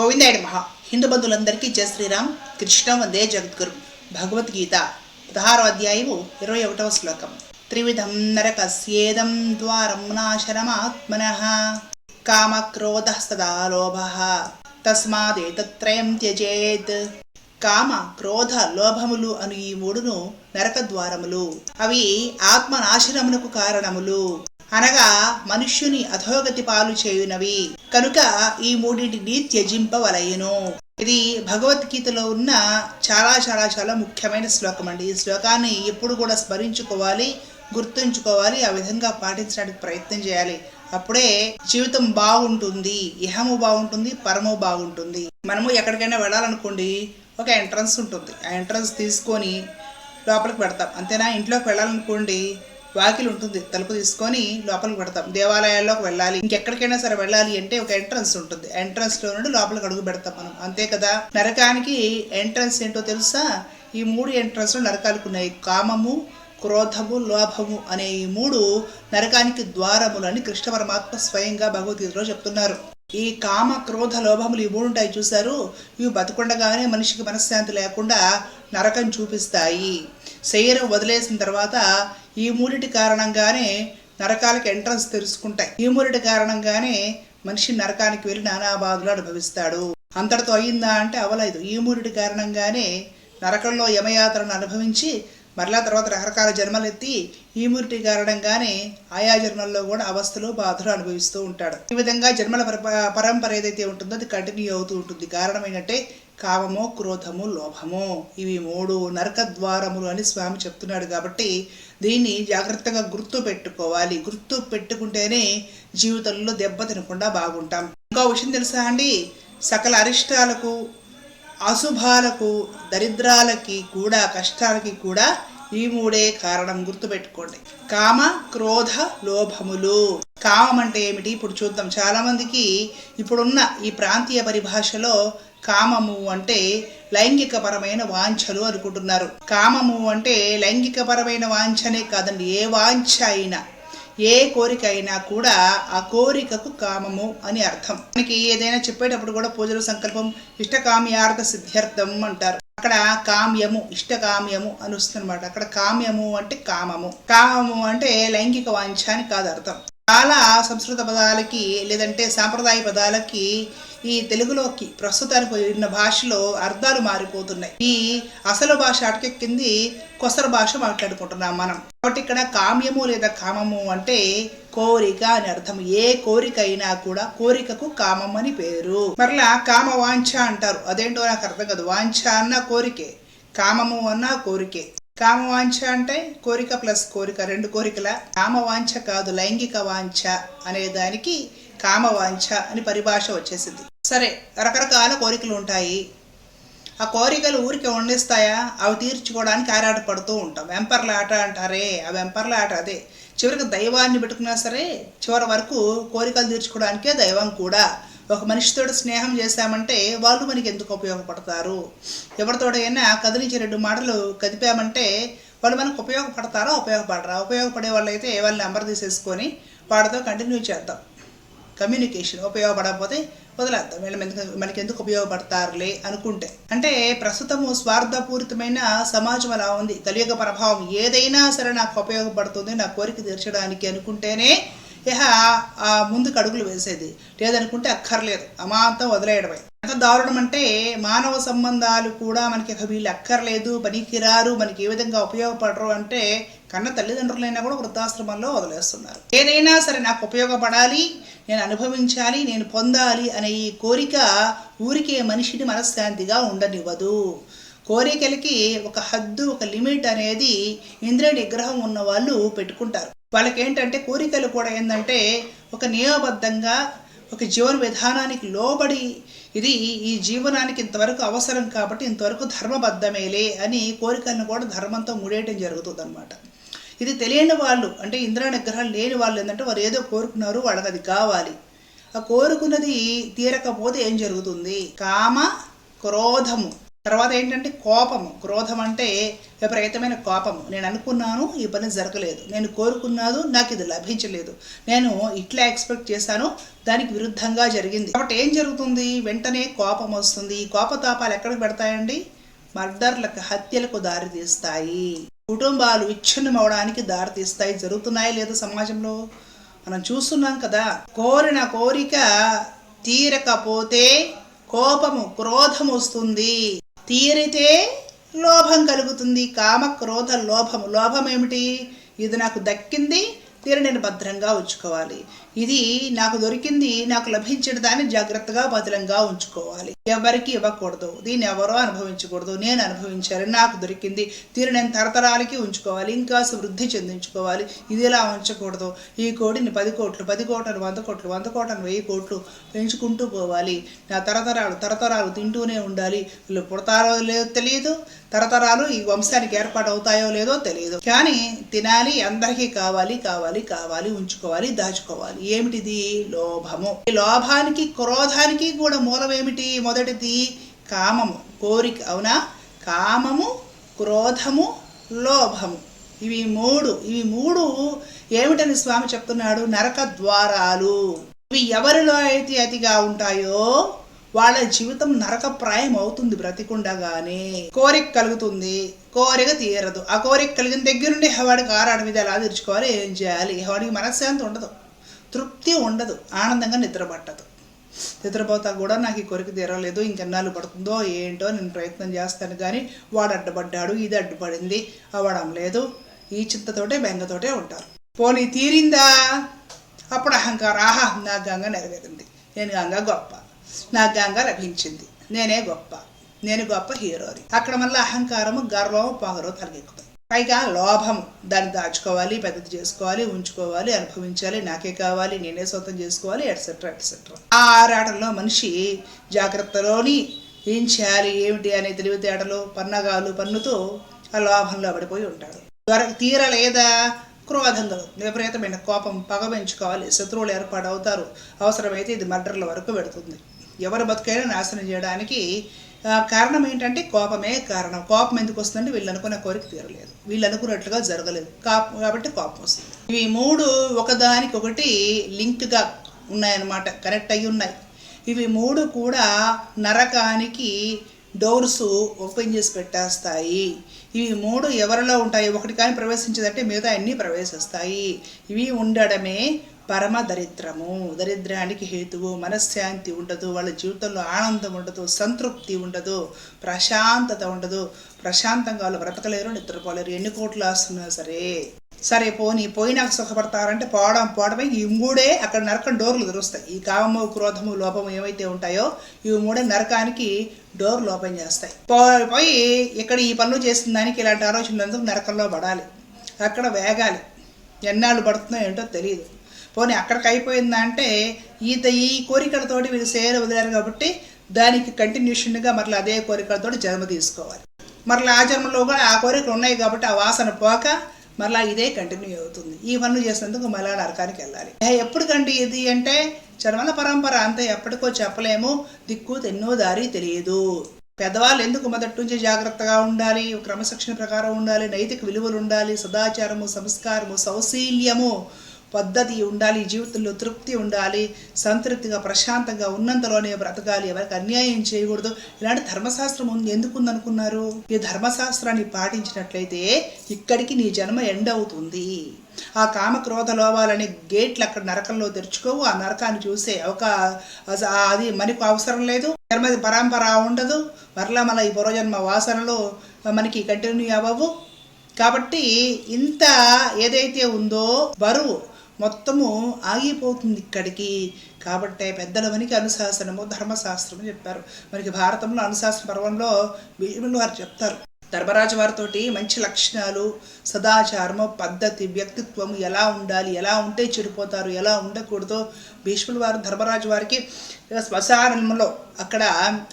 గోవిందాయుడు మహా హిందూ బంధువులందరికీ జయ శ్రీరామ్. కృష్ణ వందే జగద్గురు. భగవద్గీత పదహారో అధ్యాయము ఇరవై ఒకటవ శ్లోకం. త్రివిధం నరకస్యేదం ద్వారం నాశనమాత్మన. కామక్రోధ సదా లోభ తస్మాదేతత్రయం త్యజేత్. కామ క్రోధ లోభములు అను ఈ మూడును నరక ద్వారములు అవి ఆత్మ నాశనమునకు కారణములు. అనగా మనుష్యుని అధోగతి పాలు చేయునవి. కనుక ఈ మూడింటిని త్యజింపవలయను. ఇది భగవద్గీతలో ఉన్న చాలా చాలా చాలా ముఖ్యమైన శ్లోకం అండి. ఈ శ్లోకాన్ని ఎప్పుడు కూడా స్మరించుకోవాలి గుర్తుంచుకోవాలి ఆ విధంగా పాటించడానికి ప్రయత్నం చేయాలి. అప్పుడే జీవితం బాగుంటుంది ఇహము బాగుంటుంది పరము బాగుంటుంది. మనము ఎక్కడికైనా వెళ్ళాలనుకోండి ఒక ఎంట్రన్స్ ఉంటుంది. ఆ ఎంట్రన్స్ తీసుకొని లోపలికి పెడతాం అంతేనా? ఇంట్లోకి వెళ్ళాలనుకోండి వాకిలి ఉంటుంది తలుపు తీసుకొని లోపలికి పెడతాం. దేవాలయాల్లోకి వెళ్ళాలి. ఇంకెక్కడికైనా సరే వెళ్ళాలి అంటే ఒక ఎంట్రన్స్ ఉంటుంది. ఎంట్రన్స్లో నుండి లోపలికి అడుగు పెడతాం మనం. అంతే కదా? నరకానికి ఎంట్రన్స్ ఏంటో తెలుసా? ఈ మూడు ఎంట్రన్స్ నరకాలకు ఉన్నాయి. కామము క్రోధము లోభము అనే ఈ మూడు నరకానికి ద్వారములు అని కృష్ణ పరమాత్మ స్వయంగా భగవద్గీతలో చెప్తున్నారు. ఈ కామ క్రోధ లోభములు ఈ ఉంటాయి చూశారు. ఇవి బతుకుండగానే మనిషికి మనశ్శాంతి లేకుండా నరకం చూపిస్తాయి. శరీరం వదిలేసిన తర్వాత ఈ మూడిటి కారణంగానే నరకాలకి ఎంట్రన్స్ తెరుచుకుంటాయి. ఈ మూడిటి కారణంగానే మనిషి నరకానికి వెళ్ళి నానా బాధలు అనుభవిస్తాడు. అంతటితో అయిందా అంటే అవలేదు. ఈ మూడిటి కారణంగానే నరకంలో యమయాత్రను అనుభవించి మరలా తర్వాత రకరకాల జన్మలు ఎత్తి ఈ కారణంగానే ఆయా జన్మల్లో కూడా అవస్థలు బాధలు అనుభవిస్తూ ఉంటాడు. ఈ విధంగా జన్మల పరంపర ఏదైతే ఉంటుందో అది కంటిన్యూ అవుతూ ఉంటుంది. కారణం ఏంటంటే కామము క్రోధము లోభము. ఇవి మూడు నరక ద్వారములు అని స్వామి చెప్తున్నాడు కాబట్టి దీన్ని జాగ్రత్తగా గుర్తు పెట్టుకోవాలి. గుర్తు పెట్టుకుంటేనే జీవితంలో దెబ్బ తినకుండా బాగుంటాం. ఇంకో విషయం తెలుసా అండి? సకల అరిష్టాలకు అశుభాలకు దరిద్రాలకి కూడా కష్టాలకి కూడా ఈ మూడే కారణం గుర్తుపెట్టుకోండి. కామ క్రోధ లోభములు. కామం అంటే ఏమిటి? ఇప్పుడు చూద్దాం. చాలా మందికి ఇప్పుడున్న ఈ ప్రాంతీయ పరిభాషలో కామము అంటే లైంగిక పరమైన వాంఛలు అనుకుంటున్నారు. కామము అంటే లైంగిక పరమైన వాంఛనే కాదండి. ఏ వాంఛ అయినా. ఏ కోరిక అయినా కూడా ఆ కోరికకు కామము అని అర్థం. మనకి ఏదైనా చెప్పేటప్పుడు కూడా పూజలు సంకల్పం ఇష్టకామ్యార్థ సిద్ధ్యర్థం అంటారు. అక్కడ కామ్యము ఇష్టకామ్యము అని వస్తుందన్నమాట. అక్కడ కామ్యము అంటే కామము. కామము అంటే లైంగిక వాంఛ అని కాదు అర్థం. చాలా సంస్కృత పదాలకి లేదంటే సాంప్రదాయ పదాలకి ఈ తెలుగులోకి ప్రస్తుతానికి ఉన్న భాషలో అర్థాలు మారిపోతున్నాయి. ఈ అసలు భాష అటకెక్కింది కొసర భాష మాట్లాడుకుంటున్నాం మనం. కాబట్టి ఇక్కడ కామ్యము లేదా కామము అంటే కోరిక అని అర్థం. ఏ కోరిక అయినా కూడా కోరికకు కామం అని పేరు. మరలా కామ వాంఛ అంటారు. అదేంటో నాకు అర్థం కాదు. వాంఛ అన్న కోరికే. కామము అన్న కోరికే. కామవాంఛ అంటే కోరిక ప్లస్ కోరిక రెండు కోరికల. కామవాంఛ కాదు లైంగిక వాంఛ అనే దానికి కామవాంఛ అని పరిభాష వచ్చేసింది. సరే రకరకాల కోరికలు ఉంటాయి. ఆ కోరికలు ఊరికి వండిస్తాయా? అవి తీర్చుకోవడానికి ఆరాటపడుతూ ఉంటాం. వెంపర్ల ఆట అంటారే ఆ వెంపర్ల ఆట అదే. చివరికి దైవాన్ని పెట్టుకున్నా సరే చివరి వరకు కోరికలు తీర్చుకోవడానికే దైవం కూడా. ఒక మనిషితో స్నేహం చేశామంటే వాళ్ళు మనకి ఎందుకు ఉపయోగపడతారు? ఎవరితోడైనా కదిలించి రెండు మాటలు కదిపామంటే వాళ్ళు మనకు ఉపయోగపడతారా ఉపయోగపడరా? ఉపయోగపడే వాళ్ళు అయితే వాళ్ళ నెంబర్ తీసేసుకొని వాడితో కంటిన్యూ చేద్దాం. కమ్యూనికేషన్ ఉపయోగపడకపోతే వదిలేద్దాం. వీళ్ళు ఎందుకు మనకి ఎందుకు ఉపయోగపడతారులే అనుకుంటే. అంటే ప్రస్తుతము స్వార్థపూరితమైన సమాజం అలా ఉంది. కలియుగ ప్రభావం ఏదైనా సరే నాకు ఉపయోగపడుతుంది నా కోరిక తీర్చడానికి అనుకుంటేనే ఇహ ఆ ముందుకు అడుగులు వేసేది. లేదనుకుంటే అక్కర్లేదు. అమాంతం వదిలేయడమే. ఎంత దారుణం అంటే మానవ సంబంధాలు కూడా మనకి వీళ్ళు అక్కర్లేదు పనికిరారు మనకి ఏ విధంగా ఉపయోగపడరు అంటే కన్న తల్లిదండ్రులైనా కూడా వృద్ధాశ్రమంలో వదిలేస్తున్నారు. ఏదైనా సరే నాకు ఉపయోగపడాలి నేను అనుభవించాలి నేను పొందాలి అనే ఈ కోరిక ఊరికే మనిషిని మనశ్శాంతిగా ఉండనివ్వదు. కోరికలకి ఒక హద్దు ఒక లిమిట్ అనేది ఇంద్రియ నిగ్రహం ఉన్న వాళ్ళు పెట్టుకుంటారు. వాళ్ళకి ఏంటంటే కోరికలు కూడా ఏంటంటే ఒక నియమబద్ధంగా ఒక జీవన విధానానికి లోబడి ఇది ఈ జీవనానికి ఇంతవరకు అవసరం కాబట్టి ఇంతవరకు ధర్మబద్ధమేలే అని కోరికలను కూడా ధర్మంతో ముడేయటం జరుగుతుంది అనమాట ఇది తెలియని వాళ్ళు అంటే ఇంద్ర నిగ్రహం లేని వాళ్ళు ఏంటంటే వారు ఏదో కోరుకున్నారు వాళ్ళకి అది కావాలి. ఆ కోరుకున్నది తీరకపోతే ఏం జరుగుతుంది? కామ క్రోధము. తర్వాత ఏంటంటే కోపము క్రోధం అంటే విపరీతమైన కోపము. నేను అనుకున్నాను ఈ పని జరగలేదు. నేను కోరుకున్నాను నాకు ఇది లభించలేదు. నేను ఇట్లా ఎక్స్పెక్ట్ చేశాను దానికి విరుద్ధంగా జరిగింది. కాబట్టి ఏం జరుగుతుంది? వెంటనే కోపం వస్తుంది. ఈ కోపతాపాలు ఎక్కడికి పెడతాయండి? మర్డర్లకు హత్యలకు దారితీస్తాయి. కుటుంబాలు విచ్ఛిన్నమవడానికి దారితీస్తాయి. జరుగుతున్నాయి లేదా సమాజంలో? మనం చూస్తున్నాం కదా కోరిన కోరిక తీరకపోతే కోపము క్రోధం వస్తుంది. తీరితే లోభం కలుగుతుంది. కామ క్రోధ లోభము. లోభం ఏమిటి? ఇది నాకు దక్కింది. దీన్ని నేను భద్రంగా ఉంచుకోవాలి. ఇది నాకు దొరికింది నాకు లభించిన దాన్ని జాగ్రత్తగా భద్రంగా ఉంచుకోవాలి. ఎవరికి ఇవ్వకూడదు దీన్ని ఎవరో అనుభవించకూడదు నేను అనుభవించాలి నాకు దొరికింది దీన్ని నేను తరతరాలకి ఉంచుకోవాలి ఇంకా వృద్ధి చెందించుకోవాలి. ఇది ఇలా ఉంచకూడదు? ఈ కోడిని పది కోట్లు పది కోట్లను వంద కోట్లు వంద కోట్లను వెయ్యి కోట్లు పెంచుకుంటూ పోవాలి. నా తరతరాలు తరతరాలు తింటూనే ఉండాలి. వీళ్ళు పుడతారో లేదో తెలియదు తరతరాలు ఈ వంశానికి ఏర్పాటు అవుతాయో లేదో తెలియదు కానీ తినాలి అందరికీ కావాలి కావాలి కావాలి ఉంచుకోవాలి దాచుకోవాలి. ఏమిటిది? లోభము. ఈ లోభానికి క్రోధానికి కూడా మూలం ఏమిటి మొదటిది కామము కోరిక. అవునా? కామము క్రోధము లోభము. ఇవి మూడు. ఇవి మూడు ఏమిటని స్వామి చెప్తున్నాడు? నరక ద్వారాలు. ఇవి ఎవరిలో అయితే అతిగా ఉంటాయో వాళ్ళ జీవితం నరక ప్రాయం అవుతుంది బ్రతికుండగానే కోరిక కలుగుతుంది. కోరిక తీరదు. ఆ కోరిక కలిగిన దగ్గర నుండి వాడికి ఆరాడు మీద ఎలా తీర్చుకోవాలి ఏం చేయాలి? వాడికి మనశ్శాంతి ఉండదు. తృప్తి ఉండదు. ఆనందంగా నిద్రపట్టదు. నిద్రపోతా కూడా నాకు ఈ కోరిక తీరలేదు. ఇంకెన్నాళ్ళు పడుతుందో ఏంటో నేను ప్రయత్నం చేస్తాను కానీ వాడు అడ్డపడ్డాడు ఇది అడ్డుపడింది. అవ్వడం లేదు ఈ చింతతోటే బెంగతోటే ఉంటారు. పోనీ తీరిందా? అప్పుడు అహంకారం ఆహా నా గంగ నెరవేరింది. నేను గంగ గొప్ప. నా గంగ లభించింది నేనే గొప్ప. నేను గొప్ప హీరోని అక్కడ మళ్ళీ అహంకారము గర్వము పొగరు తలగెక్కుతాయి పైగా లోభము. దాన్ని దాచుకోవాలి పెద్దది చేసుకోవాలి ఉంచుకోవాలి అనుభవించాలి. నాకే కావాలి నేనే సొంతం చేసుకోవాలి ఎట్సెట్రా ఎట్సెట్రా ఆ ఆరాటంలో మనిషి జాగ్రత్తలోని ఏం చేయాలి ఏమిటి అనే తెలివితేటలు పన్నగాలు పన్నుతో ఆ లోభంలో పడిపోయి ఉంటాడు. దొరక తీరలేదా క్రోధం కలుగుతుంది విపరీతమైన కోపం పగ పెంచుకోవాలి. శత్రువులు ఏర్పాటు అవుతారు అవసరమైతే ఇది మర్డర్ల వరకు పెడుతుంది. ఎవరు బతుకైనా నాశనం చేయడానికి కారణం ఏంటంటే కోపమే కారణం. కోపం ఎందుకు వస్తుందంటే వీళ్ళు అనుకున్న కోరిక తీరలేదు. వీళ్ళు అనుకున్నట్లుగా జరగలేదు. కాపం కాబట్టి కోపం వస్తుంది. ఇవి మూడు ఒకదానికి ఒకటి లింక్గా ఉన్నాయన్నమాట. కనెక్ట్ అయ్యి ఉన్నాయి. ఇవి మూడు కూడా నరకానికి డోర్స్ ఓపెన్ చేసి పెట్టేస్తాయి. ఇవి మూడు ఎవరిలో ఉంటాయి? ఒకటి కానీ ప్రవేశించదంటే మిగతా అన్నీ ప్రవేశిస్తాయి. ఇవి ఉండడమే పరమ దరిద్రము. దరిద్రానికి హేతువు మనశ్శాంతి ఉండదు వాళ్ళ జీవితంలో ఆనందం ఉండదు సంతృప్తి ఉండదు ప్రశాంతత ఉండదు. ప్రశాంతంగా వాళ్ళు బ్రతకలేరు నిద్రపోలేరు. ఎన్ని కోట్లు వస్తున్నా సరే. సరే పోనీ పోయినాక సుఖపడతారంటే పోవడం పోవడమే. ఈ మూడే అక్కడ నరకం డోర్లు తెరుస్తాయి. ఈ కామము క్రోధము లోపము ఏవైతే ఉంటాయో ఇవి మూడే నరకానికి డోర్లు ఓపెన్ చేస్తాయి. పో- పోయి ఇక్కడ ఈ పనులు చేసిన దానికి ఇలాంటి ఆలోచనలు నరకంలో పడాలి? అక్కడ వేగాలి. ఎన్నాళ్ళు పడుతుందో ఏంటో తెలియదు పోనీ అక్కడికి అయిపోయిందంటే ఈత ఈ కోరికలతోటి వీళ్ళు సేర వదిలేరు కాబట్టి దానికి కంటిన్యూషన్గా మరలా అదే కోరికలతోటి జన్మ తీసుకోవాలి. మరలా ఆ జన్మలో కూడా ఆ కోరికలు ఉన్నాయి కాబట్టి ఆ వాసన పోక మరలా ఇదే కంటిన్యూ అవుతుంది. ఈ పనులు చేసినందుకు మళ్ళా నరకానికి వెళ్ళాలి. ఎప్పటికండి ఇది అంటే చర్మల పరంపర అంతా ఎప్పటికో చెప్పలేము. దిక్కు ఎన్నో దారి తెలియదు. పెద్దవాళ్ళు ఎందుకు మొదటి నుంచి జాగ్రత్తగా ఉండాలి? క్రమశిక్షణ ప్రకారం ఉండాలి. నైతిక విలువలు ఉండాలి. సదాచారము సంస్కారము సౌశీల్యము పద్ధతి ఉండాలి జీవితంలో తృప్తి ఉండాలి సంతృప్తిగా ప్రశాంతంగా ఉన్నంతలోనే బ్రతకాలి. ఎవరికి అన్యాయం చేయకూడదు. ఇలాంటి ధర్మశాస్త్రం ఉంది. ఎందుకు ఉందనుకున్నారు ఈ ధర్మశాస్త్రాన్ని పాటించినట్లయితే ఇక్కడికి నీ జన్మ ఎండ్ అవుతుంది. ఆ కామ క్రోధ గేట్లు అక్కడ నరకంలో తెరుచుకోవు. ఆ నరకాన్ని చూసే ఒక అది మనకు అవసరం లేదు. జన్మ పరంపర ఉండదు. మరలా మళ్ళీ ఈ పూర్వజన్మ వాసనలు మనకి కంటిన్యూ అవ్వవు. కాబట్టి ఇంత ఏదైతే ఉందో బరువు. మొత్తము ఆగిపోతుంది ఇక్కడికి. కాబట్టే పెద్దల మనకి అనుశాసనము ధర్మశాస్త్రము చెప్పారు. మనకి భారతంలో అనుశాసన పర్వంలో భీములు వారు చెప్తారు. ధర్మరాజు వారితోటి మంచి లక్షణాలు సదాచారము పద్ధతి వ్యక్తిత్వము ఎలా ఉండాలి ఎలా ఉంటే చెడిపోతారు ఎలా ఉండకూడదు భీష్ముల వారు ధర్మరాజు వారికి శ్మశానంలో అక్కడ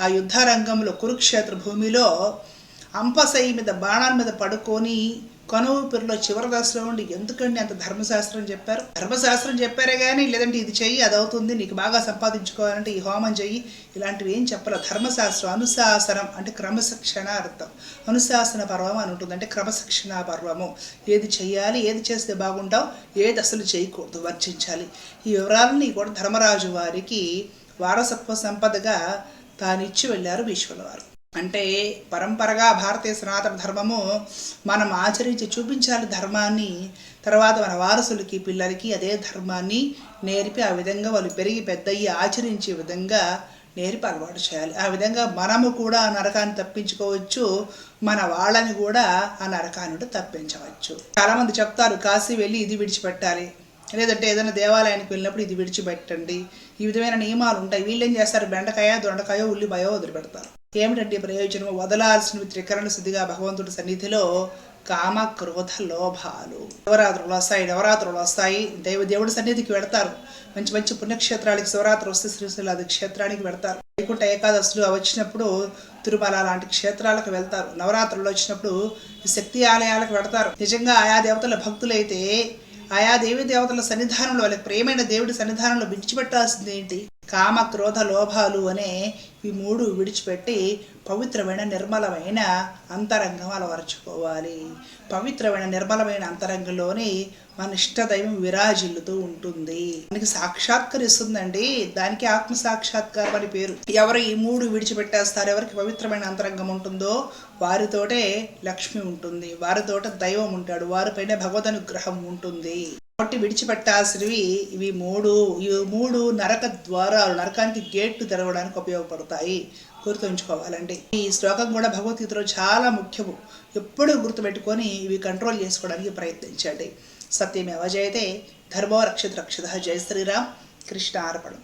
ఆ యుద్ధ రంగంలో కురుక్షేత్ర భూమిలో అంపసై మీద బాణాల మీద పడుకొని కనువుపిరిలో చివరి దశలో ఉండి ఎందుకండి అంత ధర్మశాస్త్రం చెప్పారు? ధర్మశాస్త్రం చెప్పారే కానీ లేదంటే ఇది చెయ్యి అది అవుతుంది నీకు బాగా సంపాదించుకోవాలంటే ఈ హోమం చెయ్యి ఇలాంటివి ఏం చెప్పలేదు. ధర్మశాస్త్రం అనుశాసనం అంటే క్రమశిక్షణ అర్థం అనుశాసన పర్వం అని ఉంటుంది. అంటే క్రమశిక్షణ పర్వము. ఏది చెయ్యాలి ఏది చేస్తే బాగుంటావు ఏది అసలు చేయకూడదు వర్చించాలి ఈ వివరాలని కూడా ధర్మరాజు వారికి వారసత్వ సంపదగా తానిచ్చి వెళ్ళారు భీష్ముల వారు. అంటే పరంపరగా భారతీయ సనాతన ధర్మము మనం ఆచరించి చూపించాలి ధర్మాన్ని తర్వాత మన వారసులకి పిల్లలకి అదే ధర్మాన్ని నేర్పి ఆ విధంగా వాళ్ళు పెరిగి పెద్దయ్యి ఆచరించే విధంగా నేర్పి అలవాటు చేయాలి. ఆ విధంగా మనము కూడా ఆ నరకాన్ని తప్పించుకోవచ్చు మన వాళ్ళని కూడా ఆ నరకాన్ని తప్పించవచ్చు. చాలామంది చెప్తారు కాశీ వెళ్ళి ఇది విడిచిపెట్టాలి. లేదంటే ఏదైనా దేవాలయానికి వెళ్ళినప్పుడు ఇది విడిచిపెట్టండి. ఈ విధమైన నియమాలు ఉంటాయి. వీళ్ళు ఏం చేస్తారు? బెండకాయ దొండకాయ ఉల్లిపాయ వదిలిపెడతారు. ఏమిటంటే ప్రయోజనం వదలాల్సిన త్రికరణ శుద్ధిగా భగవంతుడి సన్నిధిలో కామ క్రోధ లోభాలు శివరాత్రులు వస్తాయి నవరాత్రులు వస్తాయి. దైవ దేవుడి సన్నిధికి వెడతారు మంచి మంచి పుణ్యక్షేత్రాలకి శివరాత్రి వస్తే శ్రీశైలాది క్షేత్రానికి వెడతారు వైకుంఠ ఏకాదశులు వచ్చినప్పుడు తిరుమల లాంటి క్షేత్రాలకు వెళ్తారు. నవరాత్రులు వచ్చినప్పుడు శక్తి ఆలయాలకు వెడతారు నిజంగా ఆయా దేవతల భక్తులైతే ఆయా దేవి దేవతల సన్నిధానంలో వాళ్ళకి ప్రేమైన దేవుడి సన్నిధానంలో విడిచిపెట్టాల్సింది ఏంటి కామ క్రోధ లోభాలు అనే ఈ మూడు విడిచిపెట్టి పవిత్రమైన నిర్మలమైన అంతరంగం అలవరుచుకోవాలి. పవిత్రమైన నిర్మలమైన అంతరంగంలోని మన ఇష్టదైవం విరాజిల్లుతూ ఉంటుంది. మనకి సాక్షాత్కరిస్తుందండి. దానికి ఆత్మ సాక్షాత్కారం అని పేరు. ఎవరు ఈ మూడు విడిచిపెట్టేస్తారు? ఎవరికి పవిత్రమైన అంతరంగం ఉంటుందో వారితోటే లక్ష్మి ఉంటుంది. వారితోట దైవం ఉంటాడు. వారిపైన భగవద్ అనుగ్రహం ఉంటుంది. కాబట్టి విడిచిపెట్టాల్సినవి ఇవి మూడు ఇవి మూడు నరక ద్వారాలు నరకానికి గేట్లు తెరవడానికి ఉపయోగపడతాయి. గుర్తుంచుకోవాలండి. ఈ శ్లోకం కూడా భగవద్గీతలో చాలా ముఖ్యము. ఎప్పుడూ గుర్తుపెట్టుకొని ఇవి కంట్రోల్ చేసుకోవడానికి ప్రయత్నించండి. సత్యమేవ జయతే ధర్మో రక్షిత రక్షిత. జయ శ్రీరామ్. కృష్ణ అర్పణం.